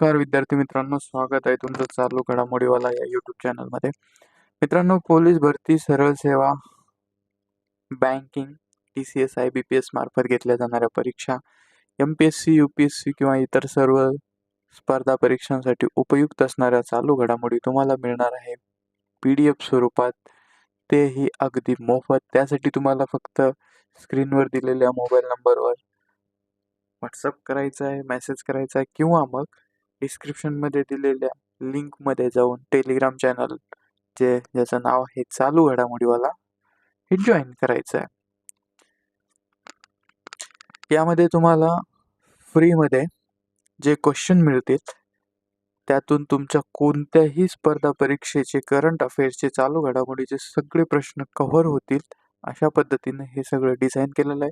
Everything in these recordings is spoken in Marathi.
नमस्कार विद्यार्थी मित्रांनो स्वागत आहे तुमचं चालू घडामोडीवाला या यूट्यूब चॅनलमध्ये मित्रांनो पोलीस भरती सरळ सेवा banking T C S I B P S मार्फत घेतल्या जाणाऱ्या परीक्षा M P S C U P S C किंवा इतर सर्व स्पर्धा परीक्षांसाठी उपयुक्त असणाऱ्या चालू घडामोडी तुम्हाला मिळणार आहे. पी डी एफ स्वरूपात तेही अगदी मोफत. त्यासाठी तुम्हाला फक्त स्क्रीनवर दिलेल्या मोबाईल नंबरवर व्हॉट्सअप करायचा आहे मेसेज करायचा आहे किंवा मग डिस्क्रिप्शनमध्ये दिलेल्या लिंकमध्ये जाऊन टेलिग्राम चॅनल जे ज्याचं नाव आहे चालू घडामोडीवाला हे जॉईन करायचं आहे यामध्ये तुम्हाला फ्रीमध्ये जे क्वेश्चन मिळतील त्यातून तुमच्या कोणत्याही स्पर्धा परीक्षेचे करंट अफेअर्सचे चालू घडामोडीचे सगळे प्रश्न कव्हर होतील. अशा पद्धतीने हे सगळं डिझाईन केलेलं आहे.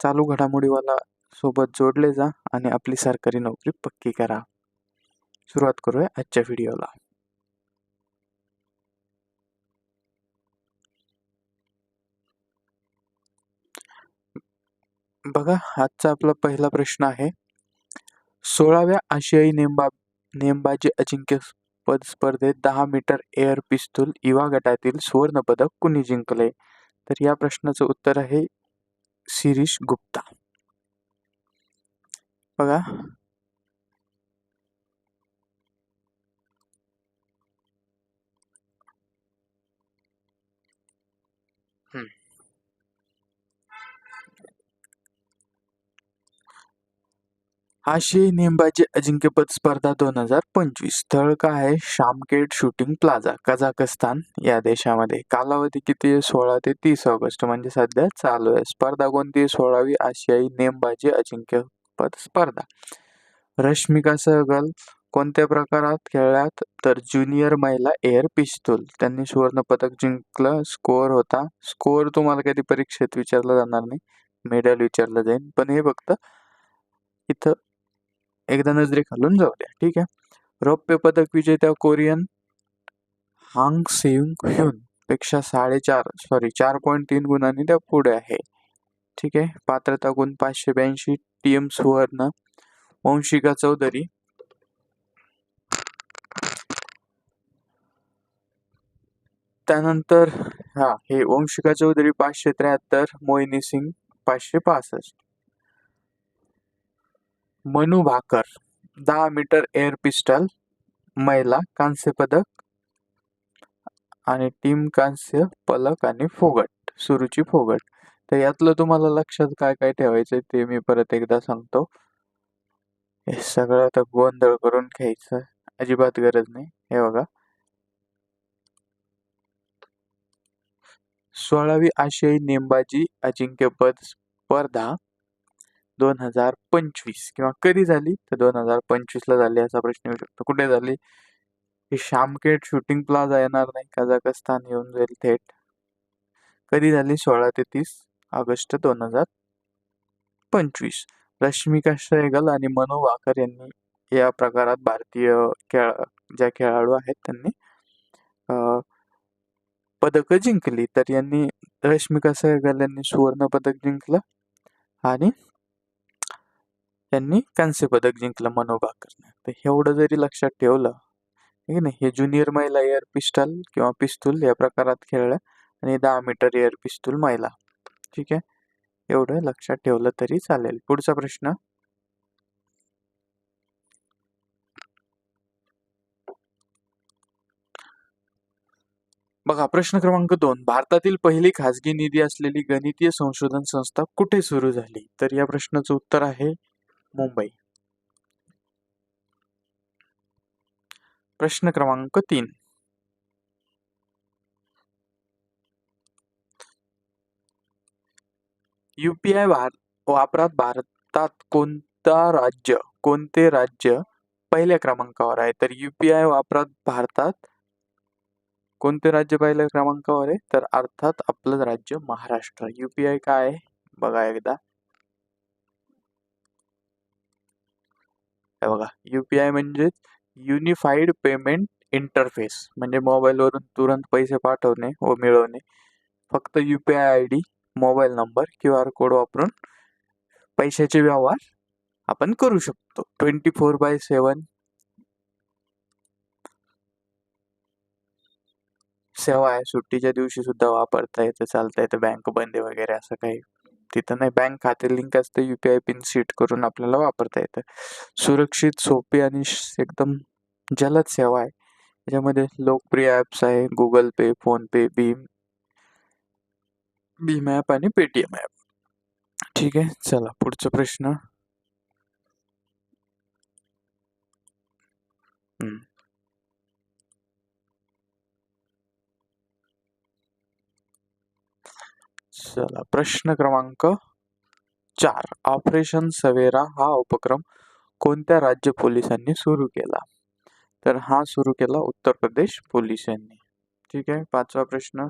चालू घडामोडीवाला सोबत जोडले जा आणि आपली सरकारी नोकरी पक्की करा. सुरुवात करूया आजच्या व्हिडिओला. बघा आजचा आपला पहिला प्रश्न आहे सोळाव्या आशियाई नेमबा नेमबाजी अजिंक्यपद स्पर्धेत दहा मीटर एअर पिस्तूल युवा गटातील सुवर्ण पदक कुणी जिंकले? तर या प्रश्नाचं उत्तर आहे शिरीष गुप्ता. बघा आशियाई नेमबाजी अजिंक्यपद स्पर्धा दोन हजार पंचवीस. स्थळ काय आहे? शामकेट शूटिंग प्लाझा कझाकस्तान या देशामध्ये. कालावधी किती आहे? सोळा ते तीस ऑगस्ट. म्हणजे सध्या चालू आहे. स्पर्धा कोणती आहे? सोळावी आशियाई नेमबाजी अजिंक्यपद स्पर्धा. रश्मिका सहगल कोणत्या प्रकारात खेळल्यात? तर ज्युनियर महिला एअर पिस्तूल. त्यांनी सुवर्ण पदक जिंकलं. स्कोअर होता. स्कोअर तुम्हाला कधी परीक्षेत विचारलं जाणार नाही. मेडल विचारलं जाईल. पण हे फक्त इथं एकदा नजरे खालून जाऊ द्या. ठीक आहे? रौप्य पदक विजेत्या कोरियन हांग सेंग ह्युनपेक्षा साडेचार सॉरी चार पॉईंट तीन गुणांनी त्या पुढे आहे. ठीक आहे? पात्रता गुण पाचशे ब्याऐंशी टी एम सुवर्ण वंशिका चौधरी. त्यानंतर हा हे वंशिका चौधरी पाचशे त्र्याहत्तर मोहिनी सिंग पाचशे पासष्ट. मनु भाकर दहा मीटर एअर पिस्टल महिला कांस्य पदक आणि टीम कांस्य पलक आणि फोगट सुरुची फोगट. तर यातलं तुम्हाला लक्षात काय काय ठेवायचं ते मी परत एकदा सांगतो. हे सगळं आता गोंधळ करून घ्यायचं. अजिबात गरज नाही. हे बघा. सोळावी आशियाई नेमबाजी अजिंक्यपद स्पर्धा. दोन हजार पंचवीस किंवा कधी झाली तर दोन हजार पंचवीसला झाली असा प्रश्न येऊ शकतो. कुठे झाली? ही शामकेट शूटिंग प्लाझा येणार नाही कझाकस्तान येऊन जाईल थेट. कधी झाली? सोळा ते तीस ऑगस्ट दोन हजार पंचवीस. रश्मिका सहगल आणि मनो वाकर यांनी या प्रकारात भारतीय खेळ ज्या खेळाडू आहेत त्यांनी पदकं जिंकली. तर यांनी रश्मिका सहगल यांनी सुवर्ण पदक जिंकलं आणि त्यांनी कांस्य पदक जिंकलं मनो भाकरने तर एवढं जरी लक्षात ठेवलं ठीक नाही हे ज्युनियर महिला एअर पिस्टल किंवा पिस्तूल या प्रकारात खेळलं आणि दहा मीटर एअर पिस्तूल महिला. ठीक आहे? एवढं लक्षात ठेवलं तरी चालेल. पुढचा प्रश्न? बघा प्रश्न क्रमांक दोन. भारतातील पहिली खासगी निधी असलेली गणितीय संशोधन संस्था कुठे सुरू झाली? तर या प्रश्नाचं उत्तर आहे मुंबई. प्रश्न क्रमांक तीन. युपीआय वापरात भारतात कोणता राज्य कोणते राज्य पहिल्या क्रमांकावर आहे? तर युपीआय वापरात भारतात कोणते राज्य पहिल्या क्रमांकावर आहे? तर अर्थात आपलं राज्य महाराष्ट्र. युपीआय काय आहे? बघा एकदा. हे बघा. U P I unified payment interface म्हणजे मोबाईलवरून तुरंत पैसे पाठवणे व मिळवणे. फक्त U P I I D mobile number Q R code वापरून पैशाचे व्यवहार आपण करू शकतो. ट्वेंटी फोर बाय सेवन सेवा आहे. सुट्टीच्या दिवशी सुद्धा वापरता येतं चालता येतं बँक बंदी वगैरे असं काही. तिथं नाही बँक खाते लिंक असतं U P I pin set करून आपल्याला वापरता येतं. सुरक्षित सोपी आणि एकदम जलद सेवा आहे. याच्यामध्ये लोकप्रिय ॲप्स आहे Google Pay PhonePe Bhim Bhim app आणि पेटीएम ॲप ठीक आहे चला पुढचा प्रश्न. चला प्रश्न क्रमांक चार ऑपरेशन सवेरा हा उपक्रम कोणत्या राज्य पोलिसांनी सुरू केला? तर हा सुरू केला उत्तर प्रदेश पोलिसांनी. ठीक आहे पाचवा प्रश्न.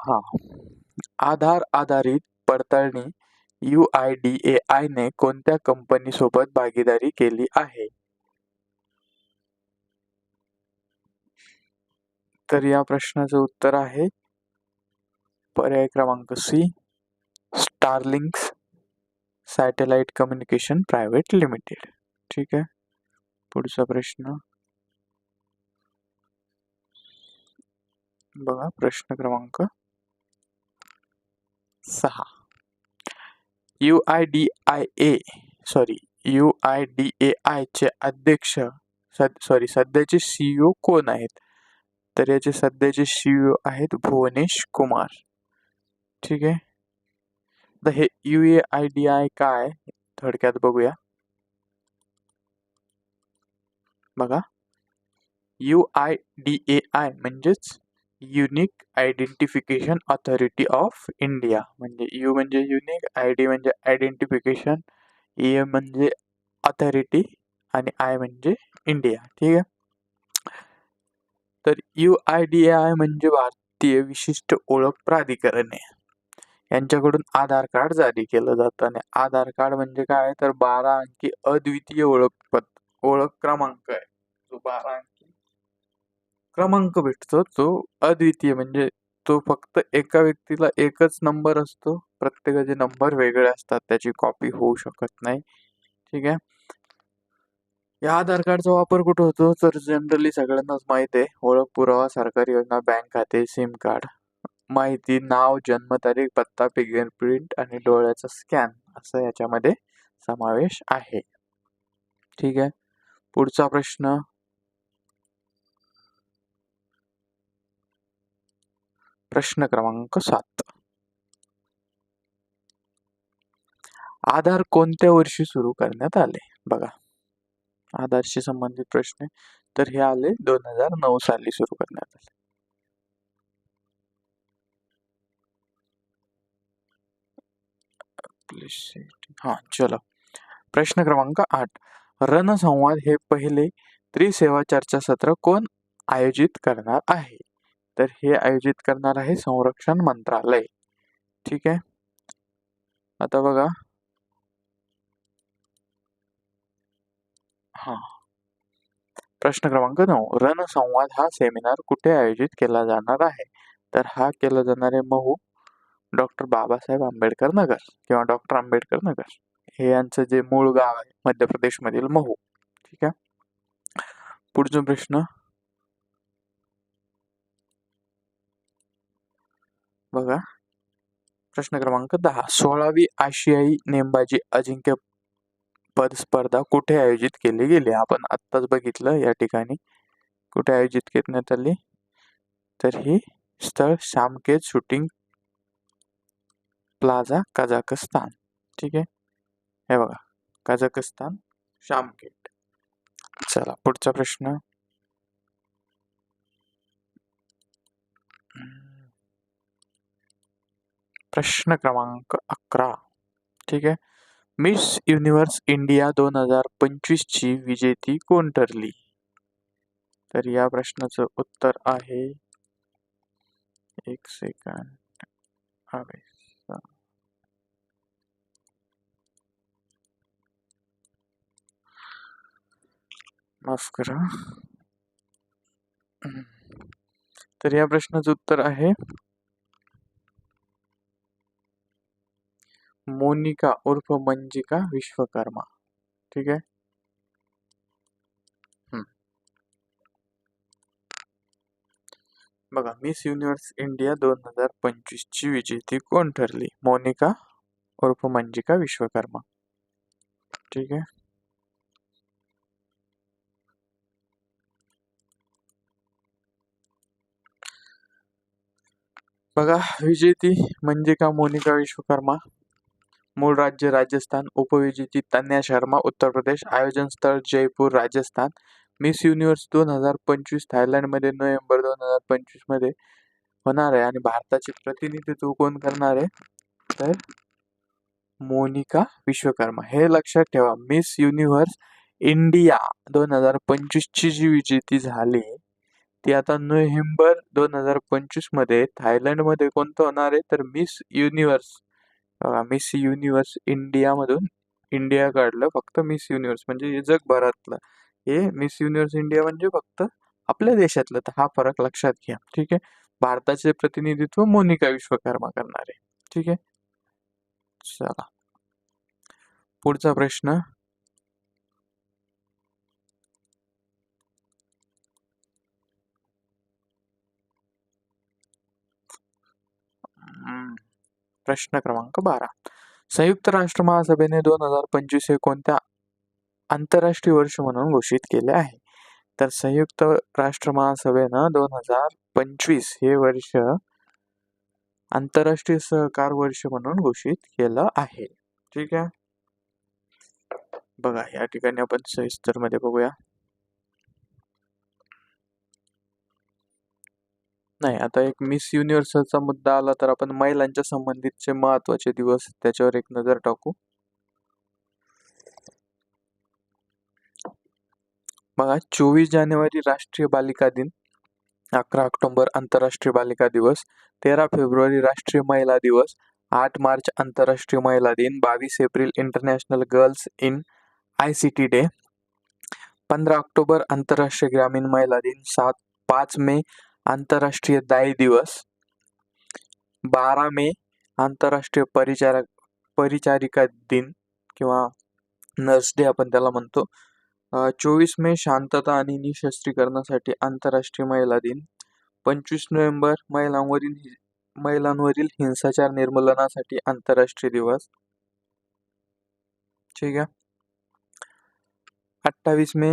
हा. आधार आधारित पडताळणी U I D A I ने कोणत्या कंपनीसोबत भागीदारी केली आहे? तर या प्रश्नाचं उत्तर आहे. पर्याय क्रमांक C Starlinks satellite communication private limited ठीक आहे? पुढचा प्रश्न. बघा प्रश्न क्रमांक सहा. U I D I A sorry U I D A I चे अध्यक्ष सॉरी सध्याचे सीईओ कोण आहेत? तर याचे सध्याचे सीईओ आहेत भुवनेश कुमार. ठीक आहे? तर हे U A I D I काय थोडक्यात बघूया. बघा. U I D A I म्हणजेच unique identification authority of India म्हणजे यू म्हणजे युनिक आय डी म्हणजे आयडेंटिफिकेशन ए म्हणजे ऑथॉरिटी आणि आय म्हणजे इंडिया ठीक आहे? आय डी ए आय म्हणजे भारतीय विशिष्ट ओळख प्राधिकरण. आहे यांच्याकडून आधार कार्ड जारी केलं जातं आणि आधार कार्ड म्हणजे काय तर बारा अंकी अद्वितीय ओळखपत ओळख क्रमांक आहे. जो बारा अंकी क्रमांक भेटतो तो अद्वितीय म्हणजे तो फक्त एका व्यक्तीला एकच नंबर असतो. प्रत्येकाचे नंबर वेगळे असतात त्याची कॉपी होऊ शकत नाही. ठीक आहे? या आधार कार्डचा वापर कुठं होतो? तर जनरली सगळ्यांनाच माहीत आहे. ओळख पुरावा सरकारी योजना बँक खाते सिम कार्ड माहिती नाव जन्मतारीख पत्ता फिंगरप्रिंट आणि डोळ्याचा स्कॅन असं याच्यामध्ये समावेश आहे. ठीक आहे. पुढचा प्रश्न. प्रश्न क्रमांक सात. आधार कोणत्या वर्षी सुरू करण्यात आले? बघा. आधारशी संबंधित प्रश्न तर हे आले दोन हजार नऊ साली सुरू करण्यात आले. हा चलो. प्रश्न क्रमांक आठ. रणसंवाद हे पहिले त्रिसेवा चर्चासत्र कोण आयोजित करणार आहे? तर हे आयोजित करणार आहे संरक्षण मंत्रालय. ठीक आहे? आता बघा. हा. प्रश्न क्रमांक नऊ. रणसंवाद हा सेमिनार कुठे आयोजित केला जाणार आहे? तर हा केला जाणार आहे महू डॉक्टर बाबासाहेब आंबेडकर नगर किंवा डॉक्टर आंबेडकर नगर. हे यांचं जे मूळ गाव आहे मध्य प्रदेशमधील महू. ठीक आहे? पुढचा प्रश्न. बघा. प्रश्न क्रमांक दहा. सोळावी आशियाई नेमबाजी अजिंक्य पद स्पर्धा कुठे आयोजित केली गेली? आपण आत्ताच बघितलं या ठिकाणी. कुठे आयोजित करण्यात आली तर ही स्थळ शामकेत शूटिंग प्लाझा कझाकस्तान. ठीक आहे? हे बघा कझाकस्तान शामकेट चला पुढचा प्रश्न. प्रश्न क्रमांक अकरा. ठीक आहे? मिस युनिव्हर्स इंडिया दोन हजार पंचवीसची विजेती कोण ठरली? तर या प्रश्नाचं उत्तर आहे एक सेकंड हवे. माफ करा. तर या प्रश्नाचं उत्तर आहे मोनिका उर्फ मंजिका विश्वकर्मा. ठीक आहे? बघा मिस युनिवर्स इंडिया दोन हजार पंचवीसची विजेती कोण ठरली? मोनिका उर्फ मंजिका विश्वकर्मा. ठीक आहे? बघा विजेती मंजिका मोनिका विश्वकर्मा. मूळ राज्य राजस्थान उपविजेती तन्या शर्मा उत्तर प्रदेश आयोजन स्थळ जयपूर राजस्थान. मिस युनिव्हर्स दोन हजार पंचवीस थायलंडमध्ये नोव्हेंबर दोन हजार पंचवीसमध्ये होणार आहे आणि भारताचे प्रतिनिधित्व कोण करणार आहे? तर मोनिका विश्वकर्मा. हे लक्षात ठेवा मिस युनिव्हर्स इंडिया दोन हजार पंचवीस ची जी विजेती झाली ती आता नोव्हेंबर दोन हजार पंचवीसमध्ये कोणतं होणार आहे? तर miss universe miss universe India मधून इंडिया काढलं फक्त मिस युनिव्हर्स म्हणजे हे जगभरातलं. हे मिस युनिव्हर्स इंडिया म्हणजे फक्त आपल्या देशातलं. तर हा फरक लक्षात घ्या ठीक आहे? भारताचे प्रतिनिधित्व मोनिका विश्वकर्मा करणार आहे ठीक आहे? चला. पुढचा प्रश्न. प्रश्न क्रमांक बारा. संयुक्त राष्ट्र महासभेने दोन हजार पंचवीस हे कोणत्या आंतरराष्ट्रीय वर्ष म्हणून घोषित केले आहे? तर संयुक्त राष्ट्र महासभेनं दोन हजार पंचवीस हे वर्ष आंतरराष्ट्रीय सहकार वर्ष म्हणून घोषित केलं आहे. ठीक आहे? बघा या ठिकाणी आपण सविस्तरमध्ये बघूया. नाही आता एक मिस युनिव्हर्सचा मुद्दा आला तर आपण महिलांच्या संबंधितचे महत्त्वाचे दिवस त्याच्यावर एक नजर टाकू. बघा चोवीस जानेवारी राष्ट्रीय बालिका दिन अकरा ऑक्टोबर आंतरराष्ट्रीय बालिका दिवस तेरा फेब्रुवारी राष्ट्रीय महिला दिवस आठ मार्च आंतरराष्ट्रीय महिला दिन बावीस April international girls in I C T day पंधरा ऑक्टोबर आंतरराष्ट्रीय ग्रामीण महिला दिन सात पाच मे आंतरराष्ट्रीय दाई दिवस. बारा मे आंतरराष्ट्रीय परिचारक परिचारिका दिन किंवा नर्स डे आपण त्याला म्हणतो. चोवीस मे शांतता आणि निशस्त्रीकरणासाठी आंतरराष्ट्रीय महिला दिन. पंचवीस नोव्हेंबर महिलांवरील महिलांवरील हिंसाचार निर्मूलनासाठी आंतरराष्ट्रीय दिवस. ठीक आहे. अठ्ठावीस मे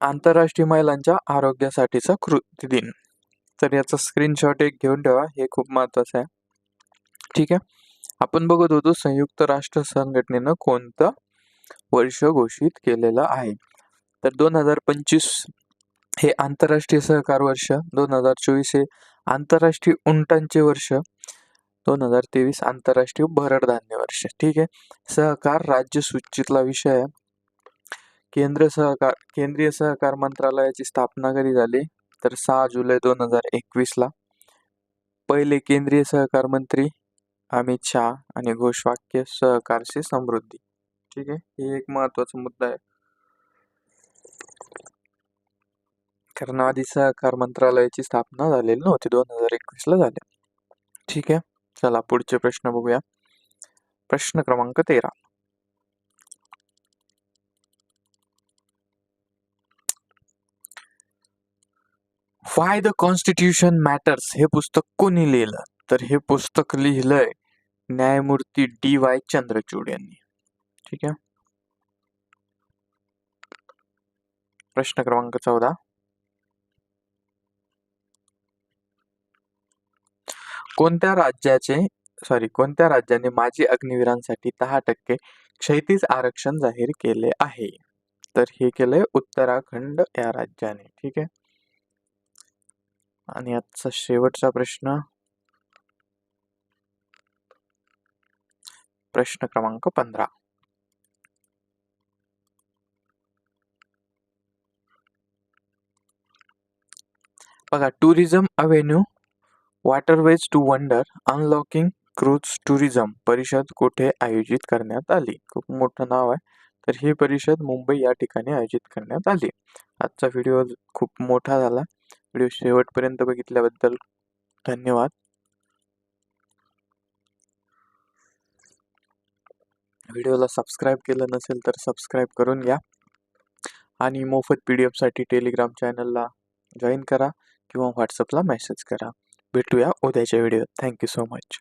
आंतरराष्ट्रीय महिलांच्या आरोग्यासाठीचा कृती दिन. तर याचा स्क्रीनशॉट एक घेऊन ठेवा हे खूप महत्त्वाचं आहे. ठीक आहे? आपण बघत होतो संयुक्त राष्ट्र संघटनेनं कोणतं वर्ष घोषित केलेलं आहे? तर दोन हजार पंचवीस हे आंतरराष्ट्रीय सहकार वर्ष दोन हजार चोवीस हे आंतरराष्ट्रीय उंटांचे वर्ष दोन हजार तेवीस आंतरराष्ट्रीय भरडधान्य वर्ष. ठीक आहे? सहकार राज्य सूचीतला विषय आहे. केंद्र सहकार केंद्रीय सहकार मंत्रालयाची स्थापना कधी झाली? तर सहा जुलै दोन हजार एकवीसला पहिले केंद्रीय सहकार मंत्री अमित शहा आणि घोषवाक्य सहकारशी समृद्धी. ठीक आहे? हे एक महत्त्वाचा मुद्दा आहे. कारण आधी सहकार मंत्रालयाची स्थापना झालेली नव्हती दोन हजार एकवीसला झाली. ठीक आहे? चला पुढचे प्रश्न बघूया. प्रश्न क्रमांक तेरा. वाय द कॉन्स्टिट्यूशन मॅटर्स हे पुस्तक कोणी लिहिलं? तर हे पुस्तक लिहिलंय न्यायमूर्ती डी वाय चंद्रचूड यांनी. ठीक आहे? प्रश्न क्रमांक चौदा. कोणत्या राज्याचे सॉरी कोणत्या राज्याने माजी अग्निवीरांसाठी दहा टक्के क्षैतिज आरक्षण जाहीर केले आहे? तर हे केलंय उत्तराखंड या राज्याने. ठीक आहे? आणि आजचा शेवटचा प्रश्न? प्रश्न क्रमांक पंधरा. बघा tourism avenue waterways to wonder unlocking cruise tourism परिषद कुठे आयोजित करण्यात आली? खूप मोठं नाव आहे. तर ही परिषद मुंबई या ठिकाणी आयोजित करण्यात आली. आजचा व्हिडिओ खूप मोठा झाला. व्हिडिओ शेवटपर्यंत बघितल्याबद्दल धन्यवाद. व्हिडिओला सबस्क्राईब केलं नसेल तर सबस्क्राईब करून घ्या आणि मोफत पी डी एफसाठी टेलिग्राम चॅनलला जॉईन करा किंवा व्हॉट्सअपला मेसेज करा. भेटूया उद्याच्या व्हिडिओत. Thank you so much.